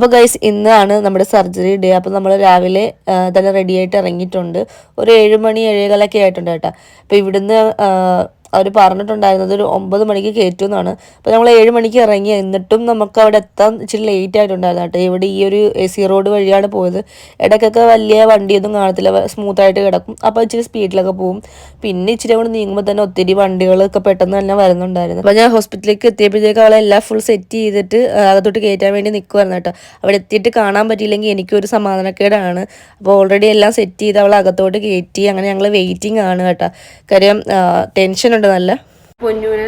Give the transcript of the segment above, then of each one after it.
അപ്പോൾ ഗൈസ് ഇന്നാണ് നമ്മുടെ സർജറി ഡേ അപ്പോൾ നമ്മൾ രാവിലെ തന്നെ റെഡി ആയിട്ട് ഇറങ്ങിയിട്ടുണ്ട്. ഒരു ഏഴ് മണി ഏഴേകാലൊക്കെ ആയിട്ടുണ്ട് കേട്ടോ. അപ്പോൾ ഇവിടുന്ന് അവർ പറഞ്ഞിട്ടുണ്ടായിരുന്നത് ഒരു ഒമ്പത് മണിക്ക് കയറ്റും എന്നാണ്. അപ്പോൾ നമ്മൾ ഏഴ് മണിക്ക് ഇറങ്ങി എന്നിട്ടും നമുക്ക് അവിടെ എത്താൻ ഇച്ചിരി ലേറ്റ് ആയിട്ടുണ്ടായിരുന്നു കേട്ടോ. ഇവിടെ ഈ ഒരു എ സി റോഡ് വഴിയാണ് പോയത്. ഇടയ്ക്കൊക്കെ വലിയ വണ്ടിയൊന്നും കാണത്തില്ല. സ്മൂത്തായിട്ട് കിടക്കും. അപ്പോൾ ഇച്ചിരി സ്പീഡിലൊക്കെ പോകും പിന്നെ ഇച്ചിരി അവിടെ നീങ്ങുമ്പോൾ തന്നെ ഒത്തിരി വണ്ടികളൊക്കെ പെട്ടെന്ന് തന്നെ വരുന്നുണ്ടായിരുന്നു. അപ്പോൾ ഞാൻ ഹോസ്പിറ്റലിലേക്ക് എത്തിയപ്പോഴത്തേക്ക് അവളെ എല്ലാം ഫുൾ സെറ്റ് ചെയ്തിട്ട് അകത്തോട്ട് കയറ്റാൻ വേണ്ടി നിൽക്കുമായിരുന്നു കേട്ടോ. അവിടെ എത്തിയിട്ട് കാണാൻ പറ്റിയില്ലെങ്കിൽ എനിക്കൊരു സമാധാനക്കേടാണ്. അപ്പോൾ ഓൾറെഡി എല്ലാം സെറ്റ് ചെയ്ത് അവളെ അകത്തോട്ട് കയറ്റി അങ്ങനെ ഞങ്ങൾ വെയിറ്റിംഗ് ആണ് കേട്ടോ. കാര്യം ടെൻഷൻ ഉണ്ട് നല്ല. പൊന്നൂന്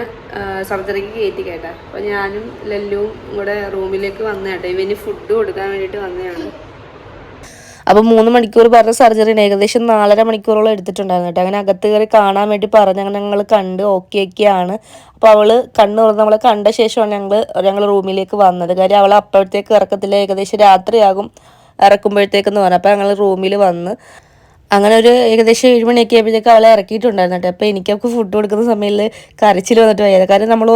സർജറിക്ക് കയറ്റി കേട്ടാ. അപ്പൊ ഞാനും ലല്ലുവും കൂടെ റൂമിലേക്ക് വന്ന കേട്ടോ. ഇവന് ഫുഡ് കൊടുക്കാൻ വേണ്ടിട്ട് വന്നതാണ്. അപ്പോൾ മൂന്ന് മണിക്കൂർ പറഞ്ഞ സർജറി ഏകദേശം നാലര മണിക്കൂറോളം എടുത്തിട്ടുണ്ടായിരുന്നു കേട്ടോ. അങ്ങനെ അകത്ത് കയറി കാണാൻ വേണ്ടി പറഞ്ഞ് അങ്ങനെ ഞങ്ങൾ കണ്ട് ഓക്കെ ഒക്കെ ആണ് അപ്പോൾ അവൾ കണ്ണ് തുറന്ന് നമ്മളെ കണ്ട ശേഷമാണ് ഞങ്ങൾ ഞങ്ങൾ റൂമിലേക്ക് വന്നത്. കാര്യം അവളെ അപ്പോഴത്തേക്ക് ഇറക്കത്തില്ല. ഏകദേശം രാത്രിയാകും. ഇറക്കുമ്പോഴത്തേക്കെന്ന് പറഞ്ഞു. അപ്പോൾ ഞങ്ങൾ റൂമിൽ വന്ന് അങ്ങനെ ഒരു ഏകദേശം ഏഴ് മണിയൊക്കെ ആയപ്പോഴത്തേക്ക് അവളെ ഇറക്കിയിട്ടുണ്ടായിരുന്നു കേട്ടോ. അപ്പോൾ എനിക്ക് ഫുഡ് കൊടുക്കുന്ന സമയത്ത് കരച്ചിൽ വന്നിട്ട് വയ്യാതെ കാരണം നമ്മൾ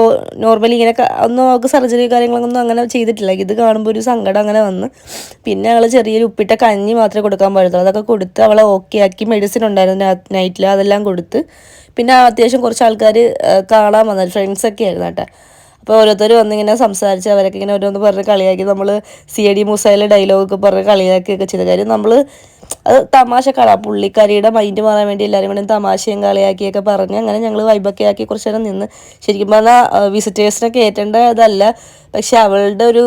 നോർമലി ഇങ്ങനെ ഒന്നും അവൾക്ക് സർജറി കാര്യങ്ങളൊന്നും അങ്ങനെ ചെയ്തിട്ടില്ല. ഇത് കാണുമ്പോൾ ഒരു സങ്കടം അങ്ങനെ വന്ന്. പിന്നെ അവൾ ചെറിയൊരു ഉപ്പിട്ട കഞ്ഞി മാത്രമേ കൊടുക്കാൻ പാടുള്ളൂ. അതൊക്കെ കൊടുത്ത് അവളെ ഓക്കെ ആക്കി മെഡിസിൻ ഉണ്ടായിരുന്നു നൈറ്റിൽ അതെല്ലാം കൊടുത്ത്. പിന്നെ അത്യാവശ്യം കുറച്ച് ആൾക്കാർ കാണാൻ വന്നത്. ഫ്രണ്ട്സൊക്കെ ആയിരുന്നു കേട്ടോ. അപ്പോൾ ഓരോരുത്തർ വന്നിങ്ങനെ സംസാരിച്ച് അവരൊക്കെ ഇങ്ങനെ ഓരോന്ന് പറഞ്ഞ് കളിയാക്കി നമ്മൾ സി എ ഡി മൂസയിലെ ഡയലോഗൊക്കെ പറഞ്ഞ് കളിയാക്കിയൊക്കെ ചെയ്ത. കാര്യം നമ്മൾ അത് തമാശ കള. പുള്ളിക്കാരിയുടെ മൈൻഡ് മാറാൻ വേണ്ടി എല്ലാവരും കൂടെ തമാശയും കളിയാക്കിയൊക്കെ പറഞ്ഞ് അങ്ങനെ ഞങ്ങൾ വൈബൊക്കെ ആക്കി കുറച്ച് നേരം നിന്ന്. ശരിക്കും പറഞ്ഞാൽ വിസിറ്റേഴ്സിനെ കയറ്റേണ്ട ഇതല്ല. പക്ഷെ അവളുടെ ഒരു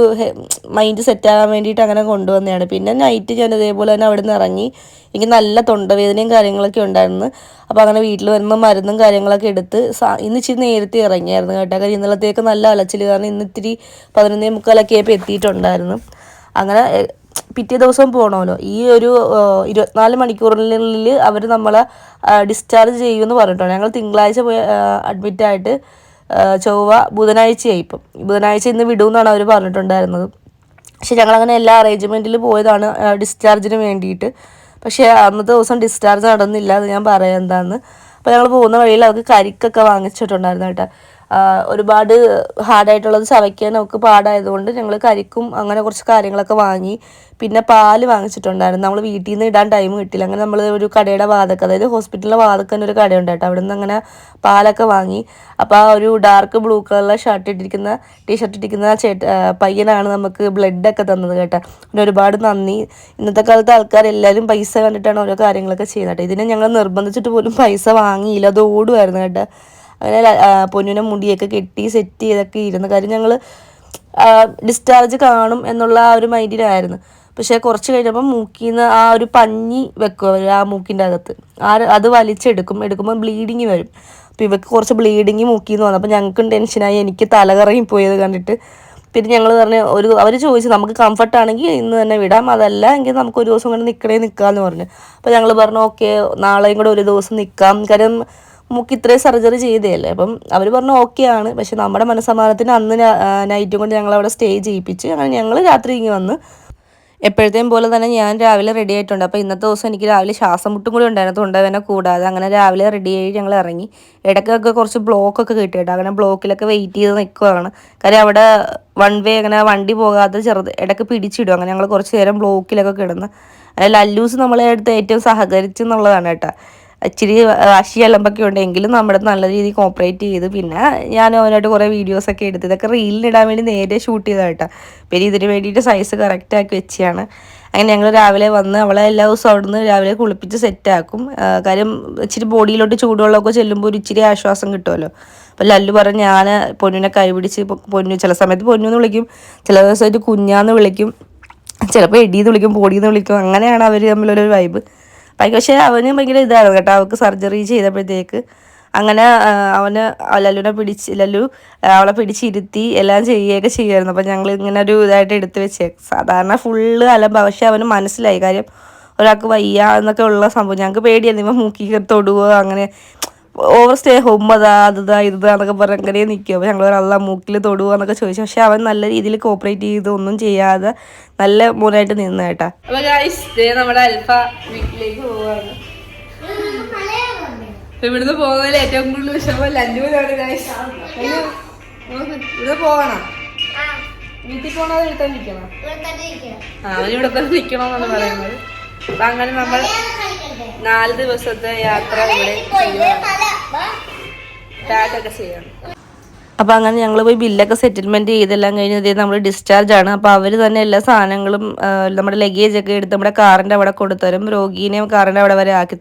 മൈൻഡ് സെറ്റാകാൻ വേണ്ടിയിട്ട് അങ്ങനെ കൊണ്ടുവന്നതാണ്. പിന്നെ നൈറ്റ് ഞാൻ ഇതേപോലെ തന്നെ അവിടെ നിന്ന് ഇറങ്ങി. എനിക്ക് നല്ല തൊണ്ടവേദനയും കാര്യങ്ങളൊക്കെ ഉണ്ടായിരുന്നു. അപ്പോൾ അങ്ങനെ വീട്ടിൽ വരുന്ന മരുന്നും കാര്യങ്ങളൊക്കെ എടുത്ത് ഇന്ന് ഇച്ചിരി നേരത്തെ ഇറങ്ങിയായിരുന്നു കേട്ടോ. കാര്യം ഇന്നലത്തേക്ക് നല്ല അലച്ചിൽ കാരണം ഇന്ന് ഇത്തിരി പതിനൊന്നേ മുക്കാലൊക്കെ ആയപ്പോൾ എത്തിയിട്ടുണ്ടായിരുന്നു. അങ്ങനെ പിറ്റേ ദിവസം പോകണമല്ലോ ഈ ഒരു ഇരുപത്തിനാല് മണിക്കൂറിനുള്ളിൽ അവർ നമ്മളെ ഡിസ്ചാർജ് ചെയ്യുമെന്ന് പറഞ്ഞിട്ടുണ്ട് ഞങ്ങൾ തിങ്കളാഴ്ച പോയി അഡ്മിറ്റ് ആയിട്ട് ചൊവ്വ ബുധനാഴ്ചയായി ഇപ്പം. ബുധനാഴ്ച ഇന്ന് വിടുമെന്നാണ് അവർ പറഞ്ഞിട്ടുണ്ടായിരുന്നത്. പക്ഷെ ഞങ്ങളങ്ങനെ എല്ലാ അറേഞ്ച്മെന്റിൽ പോയതാണ് ഡിസ്ചാർജിന് വേണ്ടിയിട്ട്. പക്ഷേ അന്നത്തെ ദിവസം ഡിസ്ചാർജ് നടന്നില്ല അത് ഞാൻ പറയാം എന്താന്ന്. അപ്പോൾ ഞങ്ങൾ പോകുന്ന വഴിയിൽ അവർക്ക് കരിക്കൊക്കെ വാങ്ങിച്ചിട്ടുണ്ടായിരുന്നു കേട്ടോ. ഒരുപാട് ഹാർഡായിട്ടുള്ളത് ചവയ്ക്കാൻ നമുക്ക് പാടായതുകൊണ്ട് ഞങ്ങൾ കരിക്കും അങ്ങനെ കുറച്ച് കാര്യങ്ങളൊക്കെ വാങ്ങി. പിന്നെ പാൽ വാങ്ങിച്ചിട്ടുണ്ടായിരുന്നു. നമ്മൾ വീട്ടിൽ നിന്ന് ഇടാൻ ടൈം കിട്ടില്ല അങ്ങനെ നമ്മൾ ഒരു കടയുടെ വാതക്ക അതായത് ഹോസ്പിറ്റലിലെ വാതക്ക തന്നെ ഒരു കടയുണ്ട് കേട്ടോ. അവിടെ നിന്ന് അങ്ങനെ പാലൊക്കെ വാങ്ങി. അപ്പോൾ ആ ഒരു ഡാർക്ക് ബ്ലൂ കളറിലെ ഷർട്ട് ഇട്ടിരിക്കുന്ന ടീഷർട്ട് ഇട്ടിരിക്കുന്ന ചേട്ട പയ്യനാണ് നമുക്ക് ബ്ലഡൊക്കെ തന്നത് കേട്ടോ. പിന്നെ ഒരുപാട് നന്ദി. ഇന്നത്തെ കാലത്ത് ആൾക്കാർ എല്ലാവരും പൈസ കണ്ടിട്ടാണ് ഓരോ കാര്യങ്ങളൊക്കെ ചെയ്യുന്നത് കേട്ടോ. ഇതിനെ ഞങ്ങൾ നിർബന്ധിച്ചിട്ട് പോലും പൈസ വാങ്ങിയില്ല. അത് ഓടുമായിരുന്നു കേട്ടോ. അങ്ങനെ പൊന്നുനെ മുടിയൊക്കെ കെട്ടി സെറ്റ് ചെയ്തൊക്കെ ഇരുന്ന് കാര്യം ഞങ്ങൾ ഡിസ്ചാർജ് കാണും എന്നുള്ള ആ ഒരു മൈൻഡിലായിരുന്നു പക്ഷേ കുറച്ച് കഴിഞ്ഞപ്പോൾ മൂക്കിൽ നിന്ന് ആ ഒരു പഞ്ഞി വെക്കും അവർ ആ മൂക്കിന്റെ അകത്ത്. ആ അത് വലിച്ചെടുക്കും. എടുക്കുമ്പോൾ ബ്ലീഡിങ് വരും. അപ്പോൾ ഇവർക്ക് കുറച്ച് ബ്ലീഡിങ് മൂക്കിൽ നിന്ന് വന്നു അപ്പോൾ ഞങ്ങൾക്കും ടെൻഷനായി എനിക്ക് തലകറങ്ങി പോയത് കണ്ടിട്ട്. പിന്നെ ഞങ്ങൾ പറഞ്ഞു ഒരു അവർ ചോദിച്ചു നമുക്ക് കംഫർട്ടാണെങ്കിൽ ഇന്ന് തന്നെ വിടാം. അതല്ല എങ്കിൽ നമുക്ക് ഒരു ദിവസം കൊണ്ട് നിൽക്കണേ നിൽക്കാമെന്ന് പറഞ്ഞു. അപ്പോൾ ഞങ്ങൾ പറഞ്ഞു ഓക്കെ നാളെയും കൂടെ ഒരു ദിവസം നിൽക്കാം കാര്യം നമുക്ക് ഇത്രയും സർജറി ചെയ്തതല്ലേ അപ്പം അവർ പറഞ്ഞു ഓക്കെ ആണ്. പക്ഷെ നമ്മുടെ മനസ്സമാധാനത്തിന് അന്ന് നൈറ്റും കൊണ്ട് ഞങ്ങൾ അവിടെ സ്റ്റേ ചെയ്യിപ്പിച്ച് അങ്ങനെ ഞങ്ങൾ രാത്രി ഇങ്ങനെ വന്ന്. എപ്പോഴത്തെയും പോലെ തന്നെ ഞാൻ രാവിലെ റെഡി ആയിട്ടുണ്ട്. അപ്പോൾ ഇന്നത്തെ ദിവസം എനിക്ക് രാവിലെ ശ്വാസം മുട്ടും കൂടി ഉണ്ടായിരുന്നു. തൊണ്ടവേന കൂടാതെ അങ്ങനെ രാവിലെ റെഡി ആയി ഞങ്ങൾ ഇറങ്ങി. ഇടയ്ക്കൊക്കെ കുറച്ച് ബ്ലോക്കൊക്കെ കിട്ടി കേട്ടോ. അങ്ങനെ ബ്ലോക്കിലൊക്കെ വെയിറ്റ് ചെയ്ത് നിൽക്കുകയാണ് കാര്യം അവിടെ വൺ വേ അങ്ങനെ വണ്ടി പോകാതെ ചെറുത് ഇടയ്ക്ക് പിടിച്ചിടും. അങ്ങനെ ഞങ്ങൾ കുറച്ച് നേരം ബ്ലോക്കിലൊക്കെ കിടന്ന്. അല്ല ലല്ലൂസ് നമ്മളെ അടുത്ത് ഏറ്റവും സഹകരിച്ചു എന്നുള്ളതാണ് കേട്ടോ. ഇച്ചിരി വാശി അലമ്പൊക്കെ ഉണ്ടെങ്കിലും നമ്മുടെ നല്ല രീതിയിൽ കോപ്പറേറ്റ് ചെയ്ത് പിന്നെ ഞാൻ അവനായിട്ട് കുറേ വീഡിയോസൊക്കെ എടുത്ത് ഇതൊക്കെ റീലിനിടാൻ വേണ്ടി നേരെ ഷൂട്ട് ചെയ്തതാണ് കേട്ടോ പിന്നെ ഇതിന് വേണ്ടിയിട്ട് സൈസ് കറക്റ്റ് ആക്കി വെച്ചാണ് അങ്ങനെ ഞങ്ങൾ രാവിലെ വന്ന് അവളെ എല്ലാ ദിവസവും അവിടുന്ന് രാവിലെ കുളിപ്പിച്ച് സെറ്റാക്കും കാര്യം ഇച്ചിരി ബോഡിയിലോട്ട് ചൂടുവെള്ളമൊക്കെ ചെല്ലുമ്പോൾ ഒരു ഇച്ചിരി ആശ്വാസം കിട്ടുമല്ലോ. അപ്പോൾ ലല്ലു പറഞ്ഞ് ഞാൻ പൊന്നിനെ കൈപിടിച്ച് പൊന്നു ചില സമയത്ത് പൊന്നു എന്ന് വിളിക്കും. ചില ദിവസമായിട്ട് കുഞ്ഞാന്ന് വിളിക്കും. ചിലപ്പോൾ എടീന്ന് വിളിക്കും പൊടിയെന്ന് വിളിക്കും. അങ്ങനെയാണ് അവർ തമ്മിലൊരു വൈബ് പക്ഷേ അവന് ഭയങ്കര ഇതാണ് കേട്ടോ. അവൾക്ക് സർജറി ചെയ്തപ്പോഴത്തേക്ക് അങ്ങനെ അവന് ലല്ലുവിനെ പിടിച്ച് ലല്ലു അവളെ പിടിച്ചിരുത്തി എല്ലാം ചെയ്യുകയൊക്കെ ചെയ്യുമായിരുന്നു. അപ്പം ഞങ്ങൾ ഇങ്ങനെ ഒരു ഇതായിട്ട് എടുത്ത് വെച്ചേ. സാധാരണ ഫുള്ള് അലമ്പ. പക്ഷെ അവന് മനസ്സിലായി. കാര്യം ഒരാൾക്ക് വയ്യ എന്നൊക്കെ ഉള്ള സംഭവം. ഞങ്ങൾക്ക് പേടിയായിരുന്നു. ഇവ മൂക്കി തൊടുവോ അങ്ങനെ ഓവർ സ്റ്റേ ഹോം അതാ അതാ ഇതാ എന്നൊക്കെ പറഞ്ഞ് അങ്ങനെ നിൽക്കും അപ്പോൾ ഞങ്ങൾ അല്ല മൂക്കിൽ തൊടുവോ എന്നൊക്കെ ചോദിച്ചു പക്ഷെ അവൻ നല്ല രീതിയിൽ കോപ്പറേറ്റ് ചെയ്ത് ഒന്നും ചെയ്യാതെ നല്ല മോനായിട്ട് നിന്ന് കേട്ടാ. അപ്പൊ ഗായ്സ് നമ്മുടെ അൽഫ വീട്ടിലേക്ക് പോവാണ്. ഇവിടുന്ന് പോകുന്നതിൽ ഏറ്റവും കൂടുതൽ വിഷമം ഗായ്സ് ഇവിടെ പോകണം വീട്ടിൽ പോണത് ഇവിടെ തന്നെ നിൽക്കണം ആ ഇവിടെ തന്നെ നിൽക്കണമെന്നാണ് പറയുന്നത്. അപ്പൊ അങ്ങനെ നമ്മൾ നാല് ദിവസത്തെ യാത്ര ഇവിടെ അപ്പോൾ അങ്ങനെ ഞങ്ങൾ പോയി ബില്ലൊക്കെ സെറ്റിൽമെന്റ് ചെയ്തെല്ലാം കഴിഞ്ഞ് ഇതേ നമ്മൾ ഡിസ്ചാർജ് ആണ്. അപ്പോൾ അവർ തന്നെ എല്ലാ സാധനങ്ങളും നമ്മുടെ ലഗേജ് ഒക്കെ എടുത്ത് നമ്മുടെ കാറിന്റെ അവിടെ കൊടുത്തരും. രോഗീനെയും കാറിന്റെ അവിടെ വരെ ആക്കി